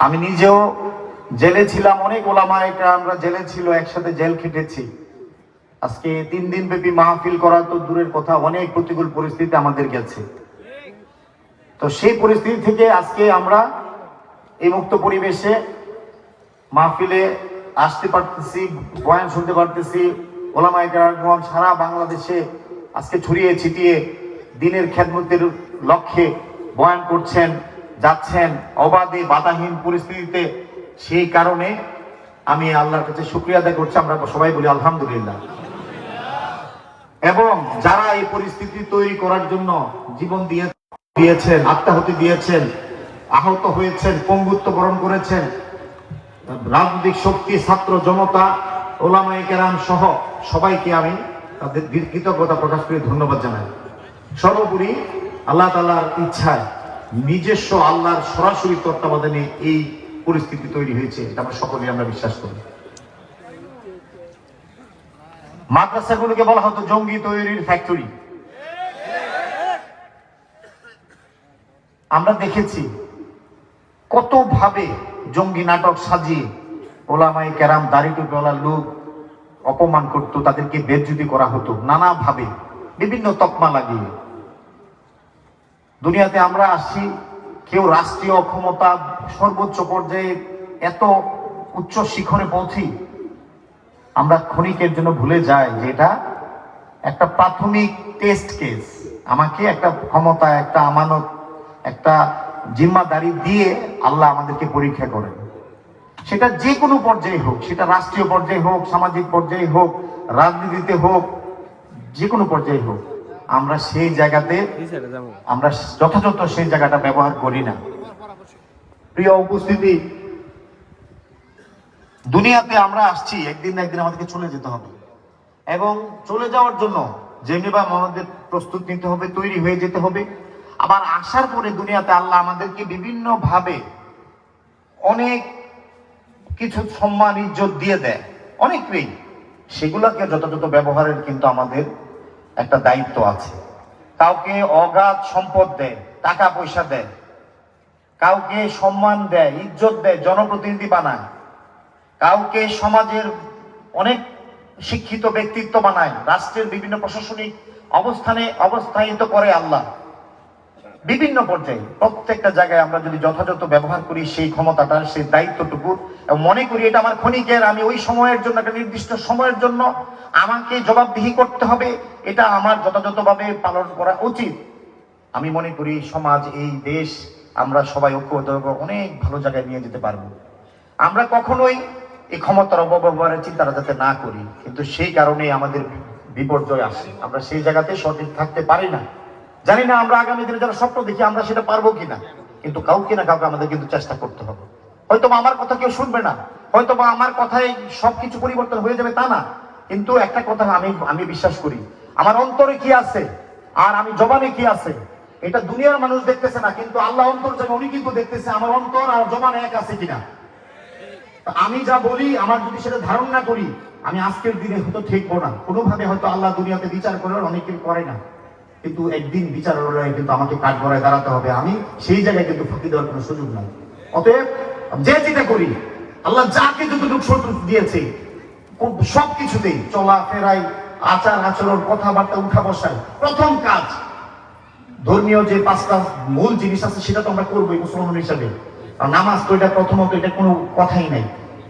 আমি নিজেও জেলে ছিলাম, অনেক ওলামা এটা আমরা জেলে ছিল, একসাথে জেল খেটেছি। আজকে তিন দিন ব্যাপী মাহফিল করা তো দূরের কথা, অনেক প্রতিকূল পরিস্থিতি আমাদের গেছে। তো সেই পরিস্থিতি থেকে আজকে আমরা এই মুক্ত পরিবেশে মাহফিলে আসতে পারতেছি, বয়ান শুনতে পারতেছি। ওলামাই কেরাম সারা বাংলাদেশে আজকে ছড়িয়ে ছিটিয়ে দিনের খেদমতের লক্ষ্যে বয়ান করছেন। যাচ্ছেন অবাধে বাধাহীন পরিস্থিতিতে, সেই কারণে আমি আল্লাহর কাছে শুক্রিয়া আদায় করছি। আমরা সবাই বলি আলহামদুলিল্লাহ। এবং যারা এই পরিস্থিতি তৈরি করার জন্য জীবন দিয়ে দিয়েছেন, আত্মাহুতি দিয়েছেন, আহত হয়েছেন, পঙ্গুত্ব বরণ করেছেন, রাজনৈতিক শক্তি, ছাত্র জনতা ওলামাই কেরাম সহ সবাইকে আমি তাদের কৃতজ্ঞতা প্রকাশ করে ধন্যবাদ জানাই। সর্বোপরি আল্লাহ তালার ইচ্ছায় নিজস্ব আল্লাহর সরাসরি তত্ত্বাবধানে এই পরিস্থিতি তৈরি হয়েছে, এটা আমরা সকলেই আমরা বিশ্বাস করি। মাদ্রাসাগুলোকে বলা হতো জঙ্গি তৈরির ফ্যাক্টরি। আমরা দেখেছি কত ভাবে জঙ্গি নাটক সাজিয়ে ওলামাই ক্যারাম দাড়ি টুপিওয়ালা লোক অপমান করতো, তাদেরকে বেজ্জুতি করা হতো, নানাভাবে বিভিন্ন তকমা লাগিয়ে। দুনিয়াতে আমরা আসি কেউ রাষ্ট্রীয় ক্ষমতা সর্বোচ্চ পর্যায়ে এত উচ্চ শিখরে পৌঁছি, আমরা ক্ষণিকের জন্য ভুলে যাই যে এটা একটা প্রাথমিক টেস্ট কেস আমাকে একটা ক্ষমতা, একটা আমানত, একটা জিম্মাদারি দিয়ে আল্লাহ আমাদেরকে পরীক্ষা করেন। সেটা যে কোনো পর্যায়ে হোক, সেটা রাষ্ট্রীয় পর্যায়ে হোক, সামাজিক পর্যায়ে হোক, রাজনীতিতে হোক, যে কোনো পর্যায়ে হোক। আমরা সেই জায়গাতে আমরা যথাযথ সেই জায়গাটা ব্যবহার করি না। প্রিয় উপস্থিতি দুনিয়াতে আমরা আসছি একদিন না একদিন আমাদেরকে চলে যেতে হবে। এবং চলে যাওয়ার জন্য যেমনি বা আমাদের প্রস্তুত নিতে হবে তৈরি হয়ে যেতে হবে। আবার আসার পরে দুনিয়াতে আল্লাহ আমাদেরকে বিভিন্ন ভাবে অনেক কিছু সম্মান ইজ্জত দিয়ে দেয়। অনেককেই সেগুলোকে যথাযথ ব্যবহারের কিন্তু আমাদের একটা দায়িত্ব আছে। কাউকে অগাধ সম্পদ দেয়, টাকা পয়সা দেয়। কাউকে সম্মান দেয়, ইজ্জত দেয়, জনপ্রতিনিধি বানায়। কাউকে সমাজের অনেক শিক্ষিত ব্যক্তিত্ব বানায়, রাষ্ট্রের বিভিন্ন প্রশাসনিক অবস্থানে অবস্থায়িত করে আল্লাহ। বিভিন্ন পর্যায়ে প্রত্যেকটা জায়গায় আমরা যদি যথাযথ ব্যবহার করি সেই ক্ষমতাটা, সেই দায়িত্বটুকু, এবং মনে করি এটা আমার ক্ষণিকের, আমি ওই সময়ের জন্য, একটা নির্দিষ্ট সময়ের জন্য আমাকে জবাবদিহি করতে হবে, এটা আমার যথাযথভাবে পালন করা উচিত। আমি মনে করি সমাজ, এই দেশ, আমরা সবাই ঐক্যবদ্ধ অনেক ভালো জায়গায় নিয়ে যেতে পারব। আমরা কখনোই এই ক্ষমতার অপব্যবহারের চিন্তাটা যাতে না করি, কিন্তু সেই কারণে আমাদের বিপর্যয় আসে। আমরা সেই জায়গাতে সঠিক থাকতে পারি না। জানি না আমরা আগামী দিনে যারা স্বপ্ন দেখি, আমরা সেটা পারব কিনা। কিন্তু কাউকে না কাউকে আমাদের কিন্তু চেষ্টা করতে হবে। হয়তো আমার কথা কেউ শুনবে না হয়তো বা আমার কথায় সবকিছু পরিবর্তন হয়ে যাবে তা না। কিন্তু একটা কথা আমি আমি বিশ্বাস করি, আমার অন্তরে কি আছে আর আমি জবানে কি আছে, এটা দুনিয়ার মানুষ দেখতেছে না, কিন্তু আল্লাহ অন্তর জানে, উনি কিন্তু দেখতেছে আমার অন্তর আর জবান এক আছে কিনা। আমি যা বলি, আমার যদি সেটা ধারণ না করি, আমি আজকের দিনে হয়তো ঠেকবো না। কোনোভাবে হয়তো আল্লাহ দুনিয়াতে বিচার করে অনেকে করে না। কিন্তু একদিন বিচার লড়াই কিন্তু আমাকে কাঠ গড়ায় দাঁড়াতে হবে। আমি সেই জায়গায় কিন্তু ফাঁকি দেওয়ার কোনো সুযোগ নাই। অতএব যে যেটা করি, আল্লাহ যাকে যতটুকু শত্রু দিয়েছে সব কিছুতেই চলা ফেরাই আচার আচরণ, কথাবার্তা, উঠা বসায় প্রথম কাজ, ধর্মীয় যে পাঁচটা মূল জিনিস আছে, সেটা তো আমরা করবোই মুসলমান হিসাবে। আর নামাজ তো এটা প্রথমত, এটা কোনো কথাই নাই।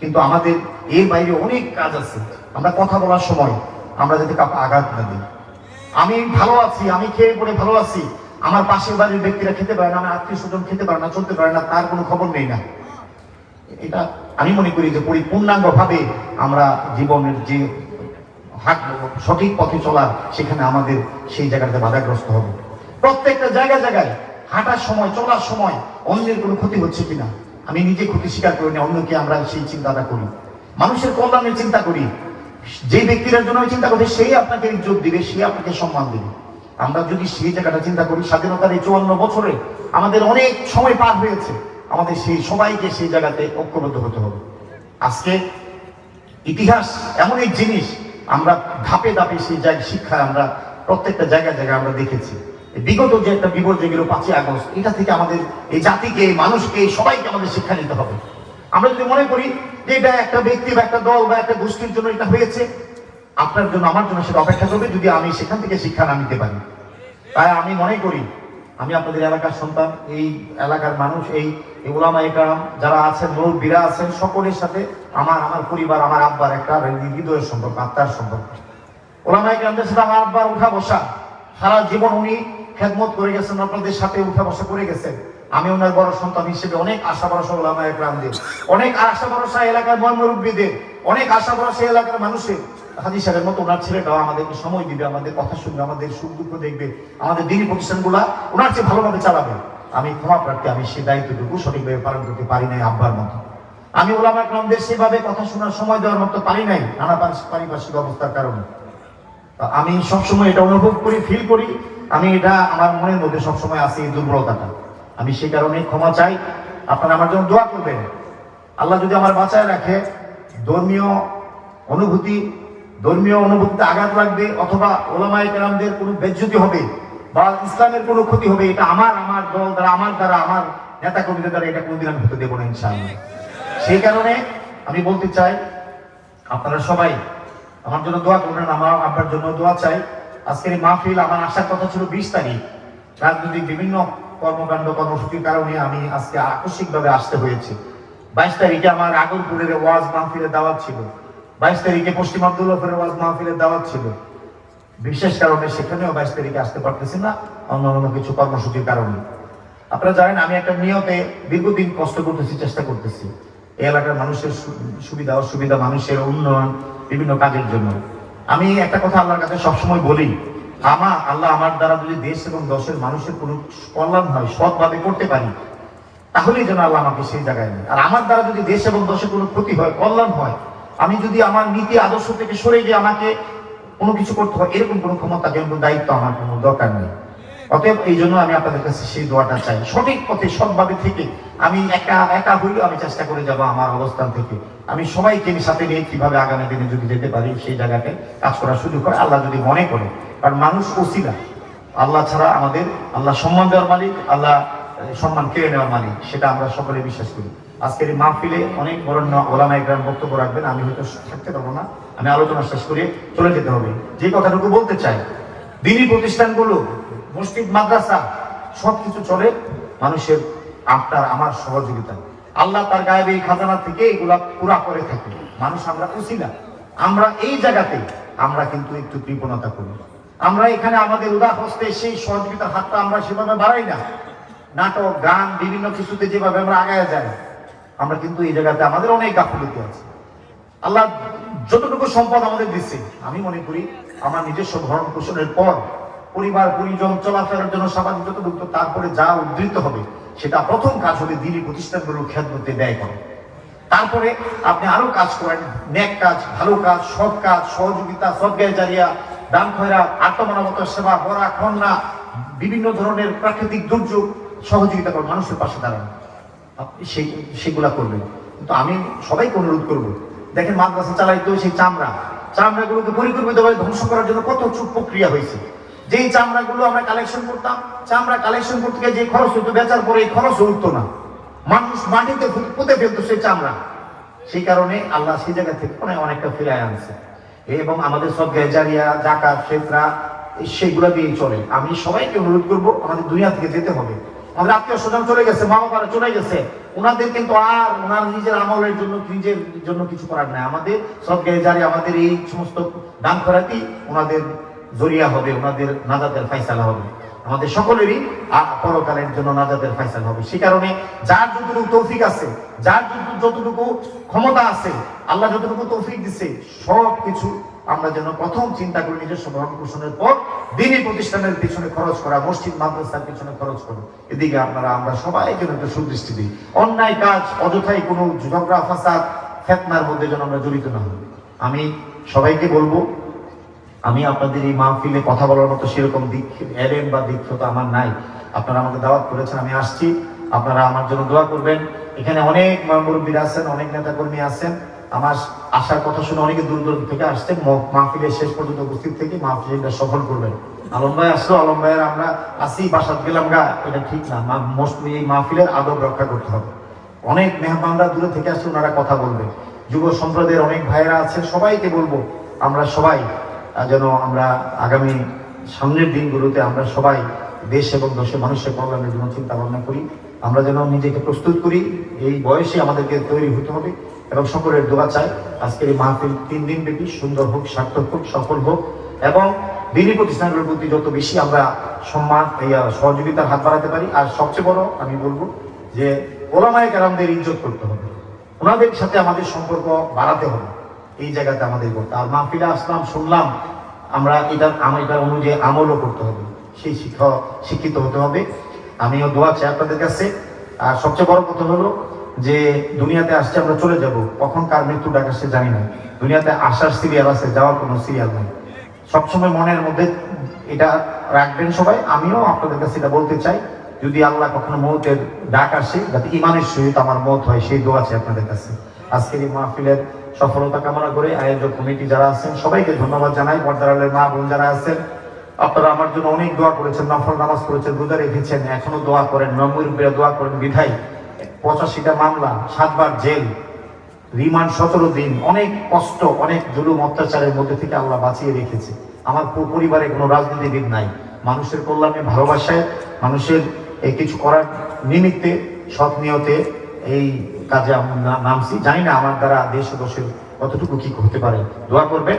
কিন্তু আমাদের এর বাইরে অনেক কাজ আছে। আমরা কথা বলার সময় আমরা যাতে কাউকে আঘাত না দিই। আমি ভালো আছি, আমি খেয়ে পড়ে ভালো আছি। আমার পাশের বাড়ির ব্যক্তিরা খেতে পারে না, আমার আত্মীয় স্বজন খেতে পারে না, চলতে পারে না, তার কোনো খবর নেই না। এটা আমি মনে করি যে পরিপূর্ণাঙ্গ ভাবে আমরা জীবনের যে হাট, সঠিক পথে চলা, সেখানে আমাদের সেই জায়গাতে বাধাগ্রস্ত হবে। প্রত্যেকটা জায়গায় জায়গায়, হাঁটার সময়, চলার সময় অন্যের কোনো ক্ষতি হচ্ছে কিনা, আমি নিজে ক্ষতি স্বীকার করি না, অন্যকে আমরা সেই চিন্তাটা করি। মানুষের কল্যাণের চিন্তা করি যে ব্যক্তির জন্য আমি চিন্তা করি সেই আপনাকে ইজ্জত দিবে, সে আপনাকে সম্মান দিবে। আমরা যদি সেই জায়গাটা চিন্তা করি, স্বাধীনতার এই চুয়ান্ন বছরে আমাদের অনেক সময় পার হয়েছে। আমাদের সেই সবাইকে সেই জায়গাতে ঐক্যবদ্ধ হতে হবে। আজকে ইতিহাস এমন এক জিনিস, আমরা ধাপে ধাপে সেই জায়গায় শিক্ষা আমরা প্রত্যেকটা জায়গায় জায়গায় আমরা দেখেছি। বিগত যে একটা বিপর্যয় গেল পাঁচই আগস্ট, এটা থেকে আমাদের এই জাতিকে, মানুষকে, সবাইকে আমাদের শিক্ষা নিতে হবে। আমরা যদি মনে করি যে এটা একটা ব্যক্তি বা একটা দল বা একটা গোষ্ঠীর জন্য এটা হয়েছে, আপনার জন্য, আমার জন্য সেটা অপেক্ষা করবে যদি আমি সেখান থেকে শিক্ষা না নিতে পারি। তাই আমি মনে করি, আমি আপনাদের এলাকার সন্তান, এই এলাকার মানুষ, এই ওলামা একরাম, যারা আছেন, মুরব্বীরা আছেন, সকলের সাথে আমার আমার পরিবার, আমার আব্বার একটা হৃদয়ের সম্পর্ক, আত্মার সম্পর্ক। ওলামা একরামদের সাথে আমার আব্বার উঠা বসা, সারা জীবন উনি খেদমত করে গেছেন, আপনাদের সাথে উঠা বসা করে গেছেন। আমি ওনার বড় সন্তান হিসেবে অনেক আশা ভরসা ওলামা একরামদের, অনেক আশা ভরসা এলাকার মুরব্বীদের অনেক আশা ভরসা এলাকার মানুষের। হাজি সাহেবের মতো ওনার ছেলেটাও আমাদেরকে সময় দিবে, আমাদের কথা শুনবে, আমাদের সুখ দুঃখ দেখবে, আমাদের দিনী প্রতিষ্ঠানগুলা ওনার চেয়ে ভালোভাবে চালাবে। আমি ক্ষমা প্রার্থী, আমি সে দায়িত্বটুকু সঠিকভাবে পালন করতে পারি নাই আব্বার মতো। আমি ওলামা একরামদের সেভাবে কথা শোনার সময় দেওয়ার মতো পারি নাই, নানা পারিপার্শ্বিক অবস্থার কারণে। আমি সবসময় এটা অনুভব করি ফিল করি। আমি এটা আমার মনের মধ্যে সবসময় আছে এই দুর্বলতাটা। আমি সেই কারণে ক্ষমা চাই। আপনারা আমার জন্য দোয়া করবেন। আল্লাহ যদি আমার বাঁচায় রাখে, ধর্মীয় অনুভূতি, ধর্মীয় অনুভূতিতে আঘাত লাগবে অথবা ওলামাই কেরামদের কোনো বেজ্জতি হবে বা ইসলামের কোনো ক্ষতি হবে, এটা আমার আমার দল দ্বারা, আমার দ্বারা, আমার নেতা কর্মীদের দ্বারা এটা কোনোদিন আমি হতে দেবো না, ইনশাআল্লাহ। সেই কারণে আমি বলতে চাই, আপনারা সবাই আমার জন্য দোয়া করবেন, আমার আপনার জন্য দোয়া চাই। আজকের মাহফিল, আমার আসার কথা ছিল বিশ তারিখ। রাজনৈতিক বিভিন্ন কর্মকাণ্ড, কর্মসূচির কারণে আমি আজকে আকস্মিকভাবে আসতে হয়েছে। বাইশ তারিখে আমার আগরপুরের ওয়াজ মাহফিলের দাওয়াত ছিল। বাইশ তারিখে পশ্চিম আব্দুল্লাহের ওয়াজ মাহফিলের দাওয়াত ছিল। বিশেষ কারণে সেখানেও বাইশ তারিখে আসতে পারতেছি না অন্য অন্য কিছু কর্মসূচির কারণে। আপনারা জানেন, আমি একটা নিয়তে দীর্ঘদিন কষ্ট করতেছি, চেষ্টা করতেছি। এই এলাকার মানুষের সুবিধা, অসুবিধা, মানুষের উন্নয়ন, বিভিন্ন কাজের জন্য। আমি একটা কথা আল্লাহর কাছে সবসময় বলি আমা আল্লাহ আমার দ্বারা যদি দেশ এবং দশের মানুষের কোনো কল্যাণ হয় সৎভাবে করতে পারি, তাহলেই যেন আল্লাহ আমাকে সেই জায়গায় নেয়। আর আমার দ্বারা যদি দেশ এবং দশের কোনো ক্ষতি হয়, কল্যাণ হয়, আমি যদি আমার নীতি আদর্শ থেকে সরে গিয়ে আমাকে কোনো কিছু করতে হয়, এরকম কোনো ক্ষমতা যেন দায়িত্ব আমার কোনো দরকার নেই। অতএব এই জন্য আমি আপনাদের কাছে সেই দোয়াটা চাই। সঠিক পথে, সৎভাবে থেকে আমি একা একা হইলেও আমি চেষ্টা করে যাব আমার অবস্থান থেকে। আমি সবাইকে সাথে নিয়ে কীভাবে আগামী দিনে যদি যেতে পারি, সেই জায়গাতে কাজ করার সুযোগ করে আল্লাহ যদি মনে করে কারণ মানুষ ওসিলা। আল্লাহ ছাড়া আমাদের, আল্লাহ সম্মান দেওয়ার মালিক, আল্লাহ সম্মান কেড়ে নেওয়ার মালিক, সেটা আমরা সকলে বিশ্বাস করি। আজকের এই মাহফিলে অনেক বরণ্য ওলামা একরাম বক্তব্য রাখবেন, আমি হয়তো থাকতে পারব না, আমি আলোচনা শেষ করে চলে যেতে হবে। যে কথাটুকু বলতে চাই, দিনী প্রতিষ্ঠানগুলো, মসজিদ, মাদ্রাসা, সবকিছু চলে মানুষের আপনার, আমার সহযোগিতা। আল্লাহ তার গায়েব এই খাজানা থেকে এগুলা পুরা করে থাকে। মানুষ আমরা উসিলা আমরা এই জায়গাতে আমরা কিন্তু একটু কৃপণতা করি। আমরা এখানে আমাদের উদার হস্তে সেই সহযোগিতার হাতটা আমরা সেভাবে বাড়াই না। নাটক, গান, বিভিন্ন কিছুতে যেভাবে আমরা আগায় যাই, আমরা কিন্তু এই জায়গাতে আমাদের অনেক গাফিলতি আছে। আল্লাহ যতটুকু সম্পদ আমাদের দিচ্ছে, আমি মনে করি আমার নিজস্ব ভরণ পোষণের পর পরিবার, পরিজন, চলাফেরার জন্য সামাজিক যতটুকু, তারপরে যা উদ্ধৃত হবে, সেটা প্রথম কাজ হবে দিনী প্রতিষ্ঠানগুলোর খেদমতে ব্যয় করে। তারপরে আপনি আরও কাজ করেন, ন্যাক কাজ, ভালো কাজ, সৎ কাজ, সহযোগিতা সদ্গায় জারিয়া দান খয়রা, আত্মমানবতার সেবা বরা খন্না বিভিন্ন ধরনের প্রাকৃতিক দুর্যোগ সহযোগিতা করেন মানুষের পাশে দাঁড়ান। সেগুলা করবেন। কিন্তু আমি সবাইকে অনুরোধ করব, দেখেন মাদ্রাসা চালাইতো সেই চামড়া। চামড়াগুলোকে পরিকল্পিতভাবে ধ্বংস করার জন্য কত চুপ প্রক্রিয়া হয়েছে যেই চামড়াগুলো আমরা কালেকশন করতাম, চামড়া কালেকশন করতে গিয়ে যে খরচ হতো বেচার পরে এই খরচ উঠতো না। মানুষ মাটিতে পুঁতে ফেলতো সেই চামড়া। সেই কারণে আল্লাহ সেই জায়গা থেকে অনেক, অনেকটা ফিরায় আনছে। এবং আমাদের সব জারিয়া জাকাত, ফেতরা সেগুলো দিয়েই চলে। আমি সবাইকে অনুরোধ করব, আমাদের দুনিয়া থেকে যেতে হবে। আমাদের আত্মীয় স্বজন চলে গেছে, মা বাবারা চলে গেছে। ওনাদের কিন্তু আর ওনার নিজের আমলের জন্য, নিজের জন্য কিছু করার নাই। আমাদের সব জারি আমাদের এই সমস্ত দান করাতেই ওনাদের জরিয়া হবে, ওনাদের নাজাদের ফাইসালা হবে। আমাদের সকলেরই পরকালের জন্য নাজাদের ফাইসাল হবে। সে কারণে যার যতটুকু তৌফিক আছে, যার যত- যতটুকু ক্ষমতা আছে আল্লাহ যতটুকু তৌফিক দিছে, সব কিছু আমরা যেন প্রথম চিন্তা করি নিজস্ব ভরণ পোষণের পর দিনী প্রতিষ্ঠানের পিছনে খরচ করা, মসজিদ, মাদ্রাসার পিছনে খরচ করা। এদিকে আপনারা, আমরা সবাই যেন একটা সুদৃষ্টি দিই। অন্যায় কাজ, অযথাই কোনো ঝগড়া, ফাসাদ, ফেতনার মধ্যে যেন আমরা জড়িত না হই। আমি সবাইকে বলব, আমি আপনাদের এই মাহফিলে কথা বলার মতো সেরকম দিক এলেন বা দীক্ষতা আমার নাই। আপনারা আমাকে দাওয়াত করেছেন, আমি আসছি। আপনারা আমার জন্য দোয়া করবেন। এখানে অনেক মুরব্বীরা আছেন, অনেক নেতাকর্মী আছেন। আমার আসার কথা শুনে অনেকে দূর দূর থেকে আসছেন। ম- মাহফিলের শেষ পর্যন্ত উপস্থিত থেকে মাহফিলটা সফল করবেন। আলম ভাই আসলো। আলম ভাইয়ের আমরা আসি বাসাত গেলাম গা। এটা ঠিক না। এই মাহফিলের আদব রক্ষা করতে হবে। অনেক মেহমানরা দূরে থেকে আসছে ওনারা কথা বলবে। যুব সম্প্রদায়ের অনেক ভাইয়েরা আছে সবাইকে বলব, আমরা সবাই যেন আমরা আগামী সামনের দিনগুলোতে আমরা সবাই দেশ এবং দেশের মানুষের কল্যাণের জন্য চিন্তা ভাবনা করি। আমরা যেন নিজেকে প্রস্তুত করি। এই বয়সে আমাদেরকে তৈরি হতে হবে। এবং সকলের দোয়া চাই। আজকের এই মাহফিল তিন দিন ব্যাপী সুন্দর হোক, সার্থক হোক, সফল হোক এবং দিনী প্রতিষ্ঠানগুলোর প্রতি যত বেশি আমরা সম্মান সহযোগিতার হাত বাড়াতে পারি। আর সবচেয়ে বড় আমি বলব যে ওলামায় কারামদের ইজ্জত করতে হবে। ওনাদের সাথে আমাদের সম্পর্ক বাড়াতে হবে। এই জায়গাতে আমাদের করতে আর মাহফিলে আসলাম, শুনলাম আমরা এটা আমার এটা অনুযায়ী আমলও করতে হবে। সেই শিক্ষা শিক্ষিত হতে হবে। আমিও দোয়া চাই আপনাদের কাছে। আর সবচেয়ে বড় কথা হলো যে দুনিয়াতে আসছে আমরা চলে যাব, কখন কার মৃত্যু ডাক আসছে জানি না। দুনিয়াতে আসার সিরিয়াল আছে, যাওয়ার কোনো সিরিয়াল নেই। সবসময় মনের মধ্যে এটা রাখবেন সবাই। আমিও আপনাদের কাছে এটা বলতে চাই, যদি আল্লাহ কখনো মৌতের ডাক আসে, যাতে ইমানের সহিত আমার মত হয়, সেই দোয়া আছে আপনাদের কাছে। আজকের এই মাহফিলের সফলতা কামনা করে আয়োজক কমিটি যারা আছেন, সবাইকে ধন্যবাদ জানাই। পর্দার আলের মা বোন যারা আছেন, আপনারা আমার জন্য অনেক দোয়া করেছেন, নফল নামাজ করেছেন রোজা রেখেছেন, এখনও দোয়া করেন নমুর দোয়া করেন বিধাই পঁচাশিটা মামলা, সাতবার জেল, রিমান্ড সতেরো দিন, অনেক কষ্ট, অনেক জুলুম, অত্যাচারের মধ্যে থেকে আল্লাহ বাঁচিয়ে রেখেছে। আমার পরিবারে কোনো রাজনীতিবিদ নাই। মানুষের কল্যাণে, ভালোবাসায়, মানুষের এই কিছু করার নিমিত্তে, সৎ নিয়তে এই কাজে নামছি। জানি না আমার দ্বারা দেশ দশের কতটুকু কি হতে পারে। দোয়া করবেন।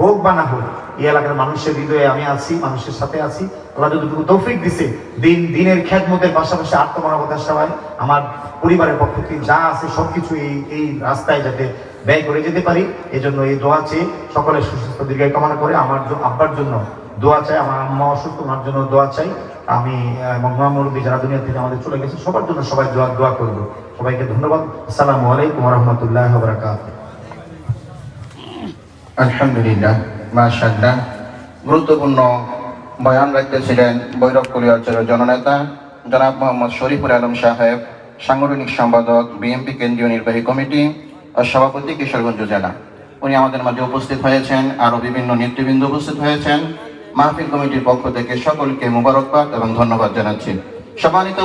হোক বা না হোক, এই এলাকার মানুষের হৃদয়ে আমি আছি, মানুষের সাথে আছি। আল্লাহ যতটুকু তৌফিক দিছে, দিন, দিনের খ্যাতমতের পাশাপাশি আত্মমানবতার সেবায় আমার পরিবারের পক্ষ থেকে যা আছে সবকিছু এই এই রাস্তায় যাতে ব্যয় করে যেতে পারি, এজন্য এই দোয়া চেয়ে সকলের সুস্বাস্থ্য দীর্ঘায় কামনা করে আমার আব্বার জন্য দোয়া চাই, আমার আম্মা অসুস্থ, ওনার জন্য দোয়া চাই। আমি এবং মহামুরব্বী যারা দুনিয়া থেকে আমাদের চলে গেছে, সবার জন্য সবাই দোয়া দোয়া করব। সবাইকে ধন্যবাদ। আসসালামু আলাইকুম রহমতুল্লাহ বারাকাতুহ। আলহামদুলিল্লাহ, মাশাআল্লাহ। গুরুত্বপূর্ণ বয়ান রাখতেছিলেন বৈরব কুলিয়াচের জননেতা জনাব মোহাম্মদ শরীফুল আলম সাহেব, সাংগঠনিক সম্পাদক, বিএনপি কেন্দ্রীয় নির্বাহী কমিটি ও সভাপতি কিশোরগঞ্জ জেলা। উনি আমাদের মাঝে উপস্থিত হয়েছেন আরও বিভিন্ন নেতৃবৃন্দ উপস্থিত হয়েছেন। মাহফিল কমিটির পক্ষ থেকে সকলকে মোবারকবাদ এবং ধন্যবাদ জানাচ্ছি। সম্মানিত